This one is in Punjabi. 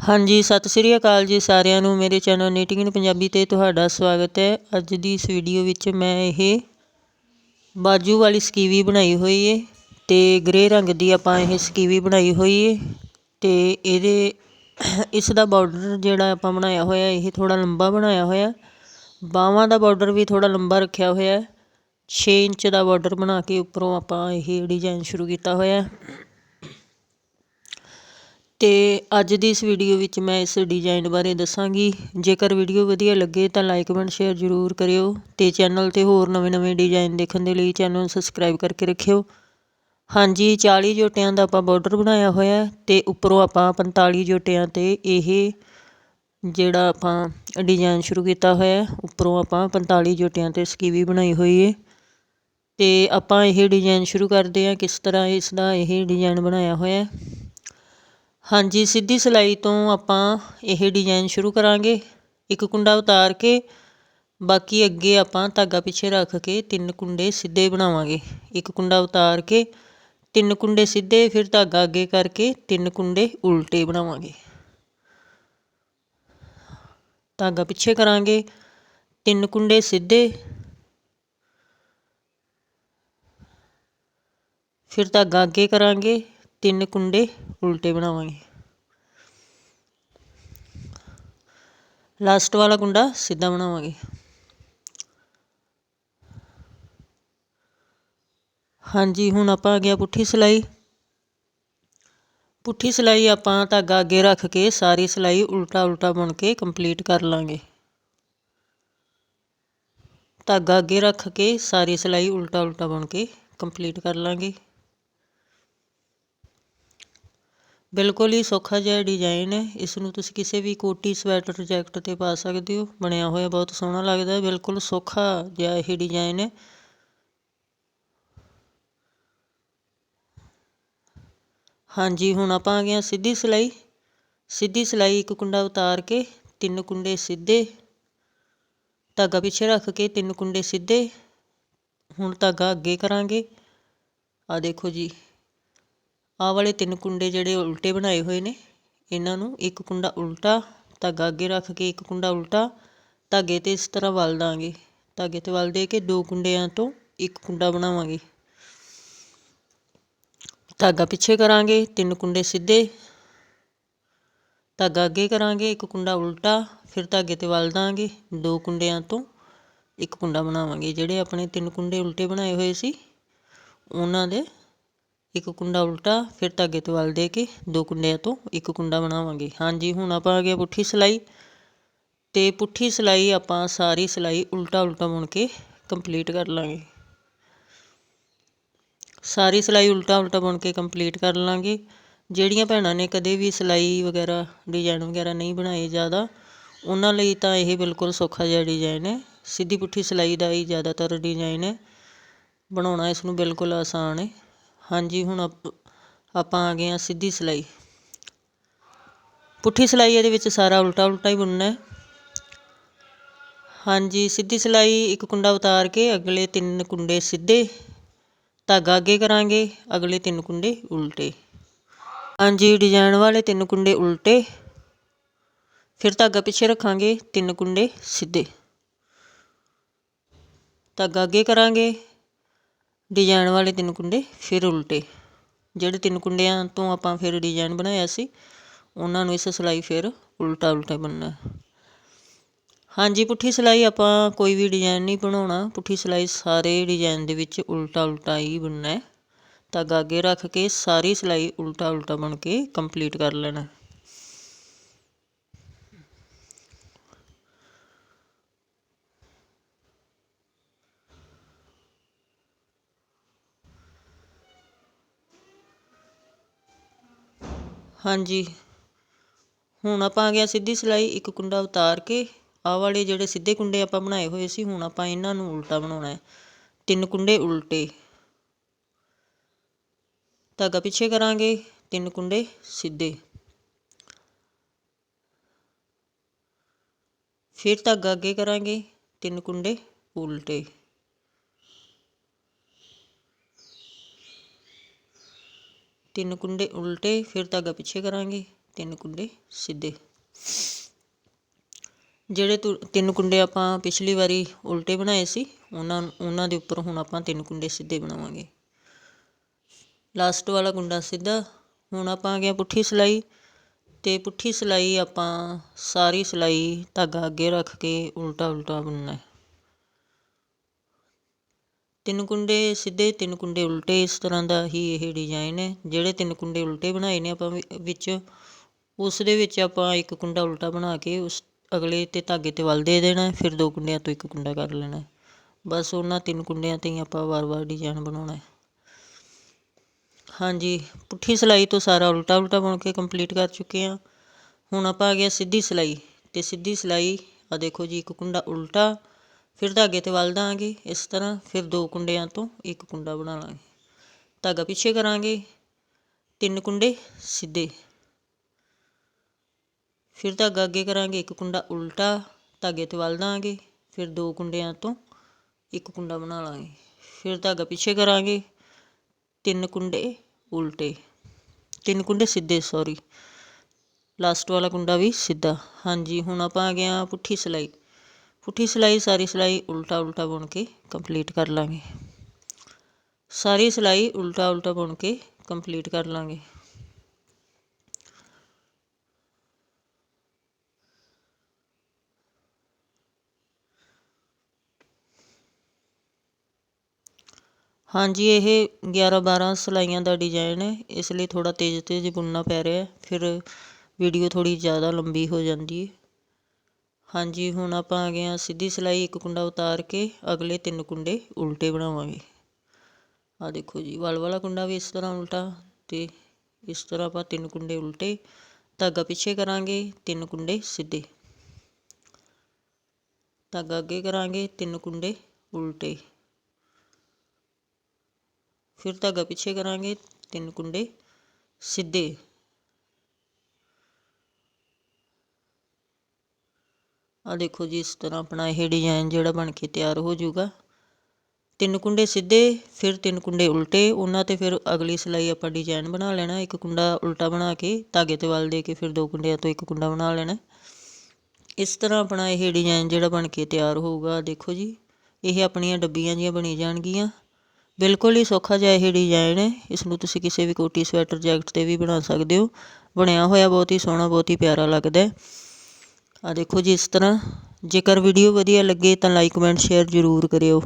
ਹਾਂਜੀ, ਸਤਿ ਸ੍ਰੀ ਅਕਾਲ ਜੀ ਸਾਰਿਆਂ ਨੂੰ। ਮੇਰੇ ਚੈਨਲ ਨੀਟਿੰਗ ਇਨ ਪੰਜਾਬੀ ਤੇ ਤੁਹਾਡਾ ਸਵਾਗਤ ਹੈ। ਅੱਜ ਦੀ ਇਸ ਵੀਡੀਓ ਵਿੱਚ ਮੈਂ ਇਹ ਬਾਜੂ ਵਾਲੀ ਸਕੀਵੀ ਬਣਾਈ ਹੋਈ ਏ ਤੇ ਗ੍ਰੇ ਰੰਗ ਦੀ ਆਪਾਂ ਇਹ ਸਕੀਵੀ ਬਣਾਈ ਹੋਈ ਏ ਤੇ ਇਹਦੇ ਇਸ ਦਾ ਬਾਰਡਰ ਜਿਹੜਾ ਆਪਾਂ ਬਣਾਇਆ ਹੋਇਆ, ਇਹ ਥੋੜਾ ਲੰਬਾ ਬਣਾਇਆ ਹੋਇਆ। ਬਾਹਾਂ ਦਾ ਬਾਰਡਰ ਵੀ ਥੋੜਾ ਲੰਬਾ ਰੱਖਿਆ ਹੋਇਆ। 6 ਇੰਚ ਦਾ ਬਾਰਡਰ ਬਣਾ ਕੇ ਉੱਪਰੋਂ ਆਪਾਂ ਇਹ ਡਿਜ਼ਾਈਨ ਸ਼ੁਰੂ ਕੀਤਾ ਹੋਇਆ। ਅਤੇ ਅੱਜ ਦੀ ਇਸ ਵੀਡੀਓ ਵਿੱਚ ਮੈਂ ਇਸ ਡਿਜ਼ਾਈਨ ਬਾਰੇ ਦੱਸਾਂਗੀ। ਜੇਕਰ ਵੀਡੀਓ ਵਧੀਆ ਲੱਗੇ ਤਾਂ ਲਾਈਕ ਕਮੈਂਟ ਸ਼ੇਅਰ ਜ਼ਰੂਰ ਕਰਿਓ ਅਤੇ ਚੈਨਲ ਤੇ ਹੋਰ ਨਵੇਂ-ਨਵੇਂ ਡਿਜ਼ਾਈਨ ਦੇਖਣ ਦੇ ਲਈ ਚੈਨਲ ਨੂੰ ਸਬਸਕ੍ਰਾਈਬ ਕਰਕੇ ਰੱਖਿਓ। ਹਾਂਜੀ 40 ਜੋਟਿਆਂ ਦਾ ਆਪਾਂ ਬਾਰਡਰ ਬਣਾਇਆ ਹੋਇਆ ਤੇ ਉੱਪਰੋਂ ਆਪਾਂ 45 ਜੋਟਿਆਂ ਤੇ ਇਹ ਜਿਹੜਾ ਆਪਾਂ ਡਿਜ਼ਾਈਨ ਸ਼ੁਰੂ ਕੀਤਾ ਹੋਇਆ ਉੱਪਰੋਂ ਆਪਾਂ 45 ਜੋਟਿਆਂ ਤੇ ਸਕੀਵੀ ਬਣਾਈ ਹੋਈ ਏ ਤੇ ਆਪਾਂ ਇਹ ਡਿਜ਼ਾਈਨ ਸ਼ੁਰੂ ਕਰਦੇ ਹਾਂ ਕਿਸ ਤਰ੍ਹਾਂ ਇਸ ਦਾ ਇਹ ਡਿਜ਼ਾਈਨ ਬਣਾਇਆ ਹੋਇਆ ਹਾਂਜੀ, ਸਿੱਧੀ ਸਿਲਾਈ ਤੋਂ ਆਪਾਂ ਇਹ ਡਿਜ਼ਾਇਨ ਸ਼ੁਰੂ ਕਰਾਂਗੇ। ਇੱਕ ਕੁੰਡਾ ਉਤਾਰ ਕੇ, ਬਾਕੀ ਅੱਗੇ ਆਪਾਂ ਧਾਗਾ ਪਿੱਛੇ ਰੱਖ ਕੇ ਤਿੰਨ ਕੁੰਡੇ ਸਿੱਧੇ ਬਣਾਵਾਂਗੇ। ਇੱਕ ਕੁੰਡਾ ਉਤਾਰ ਕੇ, ਤਿੰਨ ਕੁੰਡੇ ਸਿੱਧੇ, ਫਿਰ ਧਾਗਾ ਅੱਗੇ ਕਰਕੇ ਤਿੰਨ ਕੁੰਡੇ ਉਲਟੇ ਬਣਾਵਾਂਗੇ। ਧਾਗਾ ਪਿੱਛੇ ਕਰਾਂਗੇ, ਤਿੰਨ ਕੁੰਡੇ ਸਿੱਧੇ। ਫਿਰ ਧਾਗਾ ਅੱਗੇ ਕਰਾਂਗੇ, ਤਿੰਨ ਕੁੰਡੇ ਉਲਟੇ ਬਣਾਵਾਂਗੇ ਲਾਸਟ ਵਾਲਾ ਕੁੰਡਾ ਸਿੱਧਾ ਬਣਾਵਾਂਗੇ ਹਾਂਜੀ ਹੁਣ ਆਪਾਂ ਆ ਗਿਆ ਪੁੱਠੀ ਸਿਲਾਈ ਪੁੱਠੀ ਸਿਲਾਈ ਆਪਾਂ ਧਾਗਾ ਅੱਗੇ ਰੱਖ ਕੇ ਸਾਰੀ ਸਿਲਾਈ ਉਲਟਾ ਉਲਟਾ ਬੁਣ ਕੇ ਕੰਪਲੀਟ ਕਰ ਲਾਂਗੇ ਧਾਗਾ ਅੱਗੇ ਰੱਖ ਕੇ ਸਾਰੀ ਸਿਲਾਈ ਉਲਟਾ ਉਲਟਾ ਬੁਣ ਕੇ ਕੰਪਲੀਟ ਕਰ ਲਾਂਗੇ ਬਿਲਕੁਲ ਹੀ ਸੌਖਾ ਜਿਹਾ ਡਿਜ਼ਾਈਨ ਹੈ। ਇਸ ਨੂੰ ਤੁਸੀਂ ਕਿਸੇ ਵੀ ਕੋਟੀ, ਸਵੈਟਰ, ਜੈਕਟ 'ਤੇ ਪਾ ਸਕਦੇ ਹੋ। ਬਣਿਆ ਹੋਇਆ ਬਹੁਤ ਸੋਹਣਾ ਲੱਗਦਾ ਹੈ। ਬਿਲਕੁਲ ਸੌਖਾ ਜਿਹਾ ਇਹ ਡਿਜ਼ਾਈਨ ਹੈ। ਹਾਂਜੀ, ਹੁਣ ਆਪਾਂ ਆ ਗਏ ਸਿੱਧੀ ਸਿਲਾਈ। ਸਿੱਧੀ ਸਿਲਾਈ ਇੱਕ ਕੁੰਡਾ ਉਤਾਰ ਕੇ, ਤਿੰਨ ਕੁੰਡੇ ਸਿੱਧੇ। ਧਾਗਾ ਪਿੱਛੇ ਰੱਖ ਕੇ ਤਿੰਨ ਕੁੰਡੇ ਸਿੱਧੇ। ਹੁਣ ਧਾਗਾ ਅੱਗੇ ਕਰਾਂਗੇ। ਆ ਦੇਖੋ ਜੀ। ਆਹ ਵਾਲੇ ਤਿੰਨ ਕੁੰਡੇ ਜਿਹੜੇ ਉਲਟੇ ਬਣਾਏ ਹੋਏ ਨੇ, ਇਹਨਾਂ ਨੂੰ ਇੱਕ ਕੁੰਡਾ ਉਲਟਾ, ਧਾਗਾ ਅੱਗੇ ਰੱਖ ਕੇ ਇੱਕ ਕੁੰਡਾ ਉਲਟਾ, ਧਾਗੇ ਤੇ ਇਸ ਤਰ੍ਹਾਂ ਵਲ ਦਾਂਗੇ। ਧਾਗੇ ਤੇ ਵਲ ਦੇ ਕੇ ਦੋ ਕੁੰਡਿਆਂ ਤੋਂ ਇੱਕ ਕੁੰਡਾ ਬਣਾਵਾਂਗੇ। ਧਾਗਾ ਪਿੱਛੇ ਕਰਾਂਗੇ, ਤਿੰਨ ਕੁੰਡੇ ਸਿੱਧੇ। ਧਾਗਾ ਅੱਗੇ ਕਰਾਂਗੇ, ਇੱਕ ਕੁੰਡਾ ਉਲਟਾ, ਫਿਰ ਧਾਗੇ ਤੇ ਵਲ ਦਾਂਗੇ। ਦੋ ਕੁੰਡਿਆਂ ਤੋਂ ਇੱਕ ਕੁੰਡਾ ਬਣਾਵਾਂਗੇ। ਜਿਹੜੇ ਆਪਣੇ ਤਿੰਨ ਕੁੰਡੇ ਉਲਟੇ ਬਣਾਏ ਹੋਏ ਸੀ, ਉਹਨਾਂ ਦੇ ਇੱਕ ਕੁੰਡਾ ਉਲਟਾ, ਫਿਰ ਧਾਗੇ ਤੋਂ ਵਲ ਦੇ ਕੇ ਦੋ ਕੁੰਡਿਆਂ ਤੋਂ ਇੱਕ ਕੁੰਡਾ ਬਣਾਵਾਂਗੇ। ਹਾਂਜੀ, ਹੁਣ ਆਪਾਂ ਆ ਗਿਆ ਪੁੱਠੀ ਸਿਲਾਈ। ਤੇ ਪੁੱਠੀ ਸਿਲਾਈ ਆਪਾਂ ਸਾਰੀ ਸਿਲਾਈ ਉਲਟਾ ਉਲਟਾ ਬੁਣ ਕੇ ਕੰਪਲੀਟ ਕਰ ਲਾਂਗੇ। ਸਾਰੀ ਸਿਲਾਈ ਉਲਟਾ ਉਲਟਾ ਬੁਣ ਕੇ ਕੰਪਲੀਟ ਕਰ ਲਾਂਗੇ। ਜਿਹੜੀਆਂ ਭੈਣਾਂ ਨੇ ਕਦੇ ਵੀ ਸਿਲਾਈ ਵਗੈਰਾ, ਡਿਜ਼ਾਈਨ ਵਗੈਰਾ ਨਹੀਂ ਬਣਾਏ ਜ਼ਿਆਦਾ, ਉਹਨਾਂ ਲਈ ਤਾਂ ਇਹ ਬਿਲਕੁਲ ਸੌਖਾ ਜਿਹਾ ਡਿਜ਼ਾਈਨ ਹੈ। ਸਿੱਧੀ ਪੁੱਠੀ ਸਿਲਾਈ ਦਾ ਹੀ ਜ਼ਿਆਦਾਤਰ ਡਿਜ਼ਾਈਨ ਹੈ। ਬਣਾਉਣਾ ਇਸ ਨੂੰ ਬਿਲਕੁਲ ਆਸਾਨ ਹੈ। ਹਾਂਜੀ, ਹੁਣ ਆਪਾਂ ਆ ਗਏ ਆ ਸਿੱਧੀ ਸਿਲਾਈ। ਪੁੱਠੀ ਸਿਲਾਈ ਇਹਦੇ ਵਿੱਚ ਸਾਰਾ ਉਲਟਾ ਉਲਟਾ ਹੀ ਬੁਣਨਾ ਹੈ। ਹਾਂਜੀ, ਸਿੱਧੀ ਸਿਲਾਈ ਇੱਕ ਕੁੰਡਾ ਉਤਾਰ ਕੇ ਅਗਲੇ ਤਿੰਨ ਕੁੰਡੇ ਸਿੱਧੇ, ਧਾਗਾ ਅੱਗੇ ਕਰਾਂਗੇ, ਅਗਲੇ ਤਿੰਨ ਕੁੰਡੇ ਉਲਟੇ। ਹਾਂਜੀ ਡਿਜ਼ਾਈਨ ਵਾਲੇ ਤਿੰਨ ਕੁੰਡੇ ਉਲਟੇ, ਫਿਰ ਧਾਗਾ ਪਿੱਛੇ ਰੱਖਾਂਗੇ ਤਿੰਨ ਕੁੰਡੇ ਸਿੱਧੇ। ਧਾਗਾ ਅੱਗੇ ਕਰਾਂਗੇ ਡਿਜ਼ਾਈਨ ਵਾਲੇ ਤਿੰਨ ਕੁੰਡੇ ਫਿਰ ਉਲਟੇ। ਜਿਹੜੇ ਤਿੰਨ ਕੁੰਡਿਆਂ ਤੋਂ ਆਪਾਂ ਫਿਰ ਡਿਜ਼ਾਈਨ ਬਣਾਇਆ ਸੀ, ਉਹਨਾਂ ਨੂੰ ਇਸ ਸਿਲਾਈ ਫਿਰ ਉਲਟਾ ਉਲਟਾ ਬਣਨਾ ਹਾਂਜੀ, ਪੁੱਠੀ ਸਿਲਾਈ ਆਪਾਂ ਕੋਈ ਵੀ ਡਿਜ਼ਾਈਨ ਨਹੀਂ ਬਣਾਉਣਾ। ਪੁੱਠੀ ਸਿਲਾਈ ਸਾਰੇ ਡਿਜ਼ਾਈਨ ਦੇ ਵਿੱਚ ਉਲਟਾ ਉਲਟਾ ਹੀ ਬਣਨਾ ਹੈ। ਧਾਗਾ ਅੱਗੇ ਰੱਖ ਕੇ ਸਾਰੀ ਸਿਲਾਈ ਉਲਟਾ ਉਲਟਾ ਬਣ ਕੇ ਕੰਪਲੀਟ ਕਰ ਲੈਣਾ ਹਾਂਜੀ। ਹੁਣ ਆਪਾਂ ਆ ਗਿਆ ਸਿੱਧੀ ਸਿਲਾਈ, ਇੱਕ ਕੁੰਡਾ ਉਤਾਰ ਕੇ, ਆਹ ਵਾਲੇ ਜਿਹੜੇ ਸਿੱਧੇ ਕੁੰਡੇ ਆਪਾਂ ਬਣਾਏ ਹੋਏ ਸੀ, ਹੁਣ ਆਪਾਂ ਇਹਨਾਂ ਨੂੰ ਉਲਟਾ ਬਣਾਉਣਾ ਹੈ। ਤਿੰਨ ਕੁੰਡੇ ਉਲਟੇ। ਧਾਗਾ ਪਿੱਛੇ ਕਰਾਂਗੇ, ਤਿੰਨ ਕੁੰਡੇ ਸਿੱਧੇ। ਫਿਰ ਧਾਗਾ ਅੱਗੇ ਕਰਾਂਗੇ ਤਿੰਨ ਕੁੰਡੇ ਉਲਟੇ। ਤਿੰਨ ਕੁੰਡੇ ਉਲਟੇ, ਫਿਰ ਧਾਗਾ ਪਿੱਛੇ ਕਰਾਂਗੇ। ਤਿੰਨ ਕੁੰਡੇ ਸਿੱਧੇ। ਜਿਹੜੇ ਤੁ- ਤਿੰਨ ਕੁੰਡੇ ਆਪਾਂ ਪਿਛਲੀ ਵਾਰੀ ਉਲਟੇ ਬਣਾਏ ਸੀ, ਉਹਨਾਂ ਉਹਨਾਂ ਦੇ ਉੱਪਰ ਹੁਣ ਆਪਾਂ ਤਿੰਨ ਕੁੰਡੇ ਸਿੱਧੇ ਬਣਾਵਾਂਗੇ। ਲਾਸਟ ਵਾਲਾ ਕੁੰਡਾ ਸਿੱਧਾ। ਹੁਣ ਆਪਾਂ ਆ ਗਿਆ ਪੁੱਠੀ ਸਿਲਾਈ। ਤੇ ਪੁੱਠੀ ਸਿਲਾਈ ਆਪਾਂ ਸਾਰੀ ਸਿਲਾਈ ਧਾਗਾ ਅੱਗੇ ਰੱਖ ਕੇ ਉਲਟਾ ਉਲਟਾ ਬੁਣਨਾ ਹੈ। ਤਿੰਨ ਕੁੰਡੇ, ਸਿੱਧੇ ਤਿੰਨ ਕੁੰਡੇ ਉਲਟੇ ਇਸ ਤਰ੍ਹਾਂ ਦਾ ਹੀ ਇਹ ਡਿਜ਼ਾਈਨ ਹੈ। ਜਿਹੜੇ ਤਿੰਨ ਕੁੰਡੇ ਉਲਟੇ ਬਣਾਏ ਨੇ ਆਪਾਂ ਵਿੱਚ, ਉਸ ਦੇ ਵਿੱਚ ਆਪਾਂ ਇੱਕ ਕੁੰਡਾ ਉਲਟਾ ਬਣਾ ਕੇ ਉਸ ਅਗਲੇ ਤੇ ਧਾਗੇ ਤੇ ਵੱਲ ਦੇ ਦੇਣਾ ਫਿਰ ਦੋ ਕੁੰਡਿਆਂ ਤੋਂ ਇੱਕ ਕੁੰਡਾ ਕਰ ਲੈਣਾ ਬਸ ਉਹਨਾਂ ਤਿੰਨ ਕੁੰਡਿਆਂ ਤੇ ਹੀ ਆਪਾਂ ਵਾਰ-ਵਾਰ ਡਿਜ਼ਾਈਨ ਬਣਾਉਣਾ ਹੈ। ਹਾਂਜੀ, ਪੁੱਠੀ ਸਿਲਾਈ ਤੋਂ ਸਾਰਾ ਉਲਟਾ ਉਲਟਾ ਬਣ ਕੇ ਕੰਪਲੀਟ ਕਰ ਚੁੱਕੇ ਹਾਂ। ਹੁਣ ਆਪਾਂ ਆ ਗਿਆ ਸਿੱਧੀ ਸਿਲਾਈ। ਤੇ ਸਿੱਧੀ ਸਿਲਾਈ ਆ ਦੇਖੋ ਜੀ, ਇੱਕ ਕੁੰਡਾ ਉਲਟਾ ਫਿਰ ਧਾਗੇ ਤੇ ਵੱਲ ਦਾਂਗੇ, ਇਸ ਤਰ੍ਹਾਂ ਫਿਰ ਦੋ ਕੁੰਡਿਆਂ ਤੋਂ ਇੱਕ ਕੁੰਡਾ ਬਣਾ ਲਾਂਗੇ। ਧਾਗਾ ਪਿੱਛੇ ਕਰਾਂਗੇ, ਤਿੰਨ ਕੁੰਡੇ ਸਿੱਧੇ। ਫਿਰ ਧਾਗਾ ਅੱਗੇ ਕਰਾਂਗੇ, ਇੱਕ ਕੁੰਡਾ ਉਲਟਾ, ਧਾਗੇ ਤੇ ਵੱਲ ਦਾਂਗੇ, ਫਿਰ ਦੋ ਕੁੰਡਿਆਂ ਤੋਂ ਇੱਕ ਕੁੰਡਾ ਬਣਾ ਲਾਂਗੇ। ਫਿਰ ਧਾਗਾ ਪਿੱਛੇ ਕਰਾਂਗੇ, ਤਿੰਨ ਕੁੰਡੇ ਉਲਟੇ। ਤਿੰਨ ਕੁੰਡੇ ਸਿੱਧੇ ਸੌਰੀ ਲਾਸਟ ਵਾਲਾ ਕੁੰਡਾ ਵੀ ਸਿੱਧਾ। ਹਾਂਜੀ, ਹੁਣ ਆਪਾਂ ਆ ਗਏ ਹਾਂ ਪੁੱਠੀ ਸਿਲਾਈ। ਪੁੱਠੀ ਸਿਲਾਈ ਸਾਰੀ ਸਿਲਾਈ ਉਲਟਾ ਉਲਟਾ ਬੁਣ ਕੇ ਕੰਪਲੀਟ ਕਰ ਲਾਂਗੇ ਸਾਰੀ ਸਿਲਾਈ ਉਲਟਾ ਉਲਟਾ ਬੁਣ ਕੇ ਕੰਪਲੀਟ ਕਰ ਲਾਂਗੇ ਹਾਂਜੀ ਇਹ 11 12 ਸਿਲਾਈਆਂ ਦਾ ਡਿਜ਼ਾਈਨ ਹੈ ਇਸ ਲਈ ਥੋੜਾ ਤੇਜ਼ ਤੇਜ਼ ਬੁਣਨਾ ਪੈ ਰਿਹਾ ਹੈ ਫਿਰ ਵੀਡੀਓ ਥੋੜੀ ਜ਼ਿਆਦਾ ਲੰਬੀ ਹੋ ਜਾਂਦੀ ਹੈ ਹਾਂਜੀ, ਹੁਣ ਆਪਾਂ ਆ ਗਏ ਹਾਂ ਸਿੱਧੀ ਸਿਲਾਈ ਇੱਕ ਕੁੰਡਾ ਉਤਾਰ ਕੇ ਅਗਲੇ ਤਿੰਨ ਕੁੰਡੇ ਉਲਟੇ ਬਣਾਵਾਂਗੇ। ਆ ਦੇਖੋ ਜੀ, ਵਲ ਵਾਲਾ ਕੁੰਡਾ ਵੀ ਇਸ ਤਰ੍ਹਾਂ ਉਲਟਾ ਤੇ ਇਸ ਤਰ੍ਹਾਂ ਆਪਾਂ ਤਿੰਨ ਕੁੰਡੇ ਉਲਟੇ ਧਾਗਾ ਪਿੱਛੇ ਕਰਾਂਗੇ, ਤਿੰਨ ਕੁੰਡੇ ਸਿੱਧੇ। ਧਾਗਾ ਅੱਗੇ ਕਰਾਂਗੇ, ਤਿੰਨ ਕੁੰਡੇ ਉਲਟੇ। ਫਿਰ ਧਾਗਾ ਪਿੱਛੇ ਕਰਾਂਗੇ, ਤਿੰਨ ਕੁੰਡੇ ਸਿੱਧੇ। ਆ ਦੇਖੋ ਜੀ, ਇਸ ਤਰ੍ਹਾਂ ਆਪਣਾ ਇਹ ਡਿਜ਼ਾਈਨ ਜਿਹੜਾ ਬਣ ਕੇ ਤਿਆਰ ਹੋ ਜਾਊਗਾ। ਤਿੰਨ ਕੁੰਡੇ ਸਿੱਧੇ, ਫਿਰ ਤਿੰਨ ਕੁੰਡੇ ਉਲਟੇ, ਉਹਨਾਂ ਤੇ ਫਿਰ ਅਗਲੀ ਸਿਲਾਈ ਆਪਾਂ ਡਿਜ਼ਾਈਨ ਬਣਾ ਲੈਣਾ। ਇੱਕ ਕੁੰਡਾ ਉਲਟਾ ਬਣਾ ਕੇ ਧਾਗੇ ਤੇ ਵੱਲ ਦੇ ਕੇ ਫਿਰ ਦੋ ਕੁੰਡਿਆਂ ਤੋਂ ਇੱਕ ਕੁੰਡਾ ਬਣਾ ਲੈਣਾ। ਇਸ ਤਰ੍ਹਾਂ ਆਪਣਾ ਇਹ ਡਿਜ਼ਾਈਨ ਜਿਹੜਾ ਬਣ ਕੇ ਤਿਆਰ ਹੋਊਗਾ, ਦੇਖੋ ਜੀ, ਇਹ ਆਪਣੀਆਂ ਡੱਬੀਆਂ ਜੀਆਂ ਬਣੀ ਜਾਣਗੀਆਂ। ਬਿਲਕੁਲ ਹੀ ਸੌਖਾ ਜਿਹਾ ਇਹ ਡਿਜ਼ਾਈਨ ਹੈ। ਇਸ ਨੂੰ ਤੁਸੀਂ ਕਿਸੇ ਵੀ ਕੋਟੀ, ਸਵੈਟਰ, ਜੈਕਟ ਤੇ ਵੀ ਬਣਾ ਸਕਦੇ ਹੋ। ਬਣਿਆ ਹੋਇਆ ਬਹੁਤ ਹੀ ਸੋਹਣਾ, ਬਹੁਤ ਹੀ ਪਿਆਰਾ ਲੱਗਦਾ ਹੈ। ਆ ਦੇਖੋ ਜੀ ਇਸ ਤਰ੍ਹਾਂ, ਜੇਕਰ ਵੀਡੀਓ ਵਧੀਆ ਲੱਗੇ ਤਾਂ ਲਾਈਕ ਕਮੈਂਟ ਸ਼ੇਅਰ ਜ਼ਰੂਰ ਕਰਿਓ।